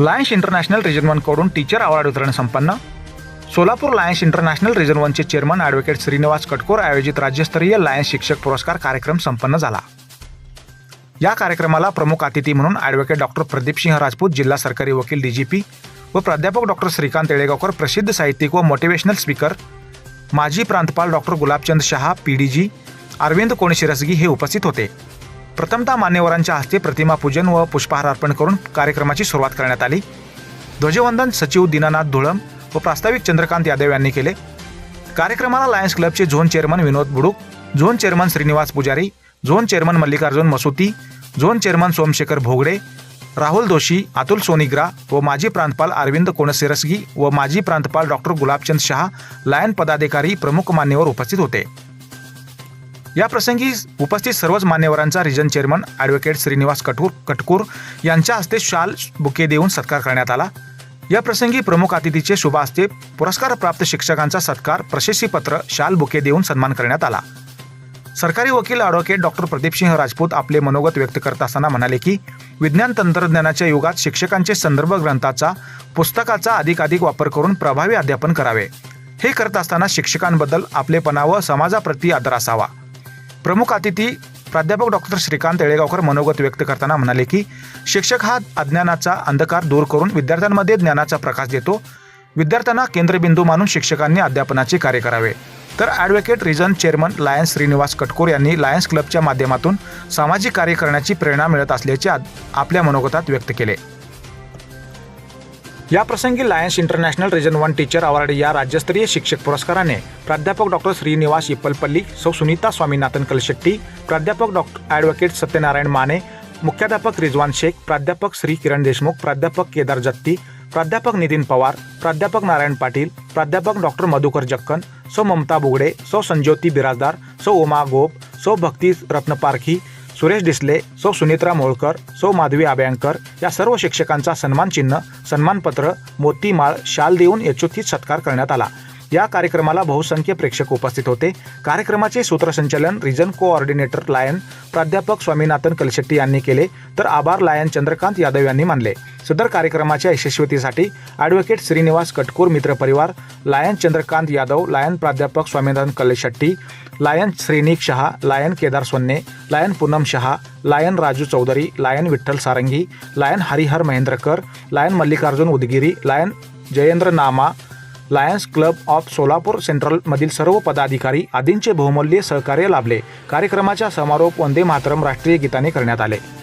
Lions International region वनकडून teacher award वितरण संपन्न. सोलापूर लायन्स इंटरनॅशनल रिजन वनचे चेअरमन ॲडव्होकेट श्रीनिवास कटकोर आयोजित राज्यस्तरीय लायन्स शिक्षक पुरस्कार कार्यक्रम संपन्न झाला. या कार्यक्रमाला प्रमुख अतिथी म्हणून ॲडव्होकेट डॉक्टर प्रदीपसिंह राजपूत जिल्हा सरकारी वकील डीजीपी व प्राध्यापक डॉक्टर श्रीकांत येळेगावकर प्रसिद्ध साहित्यिक व मोटिवेशनल स्पीकर माजी प्रांतपाल doctor Gulabchand Shah P D G Arvind Konshirasagi हे उपस्थित होते. प्रथमतः मान्यवरांच्या हस्ते प्रतिमा पूजन व पुष्पहार अर्पण करून कार्यक्रमाची सुरुवात करण्यात आली. ध्वजवंदन सचिव दीनानाथ धुळम व प्रास्ताविक चंद्रकांत यादव यांनी केले. कार्यक्रमाला लायन्स क्लबचे zone chairman Vinod Buduk zone chairman Srinivas Pujari zone chairman Mallikarjun Masuti zone chairman Somashekhar Bhogade Rahul Doshi Atul Sonigra व माजी प्रांतपाल अरविंद कोणसिरसगी व माजी प्रांतपाल डॉक्टर गुलाबचंद शहा लायन पदाधिकारी प्रमुख मान्यवर उपस्थित होते. या प्रसंगी उपस्थित सर्वच मान्यवरांचा region chairman advocate Srinivas Kathur Katkur यांच्या हस्ते शाल बुके देऊन सत्कार करण्यात आला. या प्रसंगी प्रमुख अतिथीचे शुभ हस्ते पुरस्कार प्राप्त शिक्षकांचा सत्कार प्रशस्तीपत्र शाल बुके देऊन सन्मान करण्यात आला. सरकारी वकील ॲडव्होकेट डॉक्टर प्रदीपसिंह राजपूत आपले मनोगत व्यक्त करत असताना म्हणाले की विज्ञान तंत्रज्ञानाच्या युगात शिक्षकांचे संदर्भ ग्रंथाचा पुस्तकाचा अधिकाधिक वापर करून प्रभावी अध्यापन करावे. हे करत असताना शिक्षकांबद्दल आपलेपणा व समाजाप्रती आदर असावा. प्रमुख अतिथी प्राध्यापक डॉक्टर श्रीकांत येळेगावकर मनोगत व्यक्त करताना म्हणाले की शिक्षक हा अज्ञानाचा अंधकार दूर करून विद्यार्थ्यांमध्ये ज्ञानाचा प्रकाश देतो. विद्यार्थ्यांना केंद्रबिंदू मानून शिक्षकांनी अध्यापनाचे कार्य करावे. तर advocate region chairman Lions Srinivas Katkor यांनी लायन्स क्लबच्या माध्यमातून सामाजिक कार्य करण्याची प्रेरणा मिळत असल्याचे आपल्या मनोगतात व्यक्त केले. या प्रसंगी Lions International region one teacher award या राज्यस्तरीय शिक्षक पुरस्काराने प्राध्यापक डॉक्टर श्रीनिवास इप्पलपल्ली सौ सुनीता स्वामीनाथन कलशेट्टी प्राध्यापक डॉक्टर ॲडव्होकेट सत्यनारायण माने मुख्याध्यापक रिजवान शेख प्राध्यापक श्री किरण देशमुख प्राध्यापक केदार जत्ती प्राध्यापक नितीन पवार प्राध्यापक नारायण पाटील प्राध्यापक डॉक्टर मधुकर जक्कन सौ ममता बुगडे सौ संज्योती बिराजदार सौ उमा गोप सौ भक्ती रत्नपारखी सुरेश डिसले सौ सुनित्रा मोळकर सौ माधवी आब्यांकर या सर्व शिक्षकांचा सन्मान चिन्ह सन्मानपत्र मोतीमाळ शाल देऊन यचोचित सत्कार करण्यात आला. या कार्यक्रमाला बहुसंख्य प्रेक्षक उपस्थित होते. कार्यक्रमाचे सूत्रसंचालन रिजन कोऑर्डिनेटर लायन प्राध्यापक स्वामीनाथन कलशेट्टी यांनी केले तर आभार लायन चंद्रकांत यादव यांनी मानले. सदर कार्यक्रमाच्या यशस्वीतेसाठी ॲडव्होकेट श्रीनिवास कटकूर मित्र परिवार लायन चंद्रकांत यादव लायन प्राध्यापक Swaminathan Kalshetti lion Shrinik Shah lion Kedar Sonne lion Poonam Shah lion Raju Chaudhary lion Vitthal Sarangi lion Harihar Mahendrakar lion Mallikarjun Udgiri lion Jayendra Nama Lions club of Solapur सेंट्रलमधील सर्व पदाधिकारी आदींचे बहुमूल्य सहकार्य लाभले. कार्यक्रमाच्या समारोप वंदे मातरम राष्ट्रीय गीताने करण्यात आले.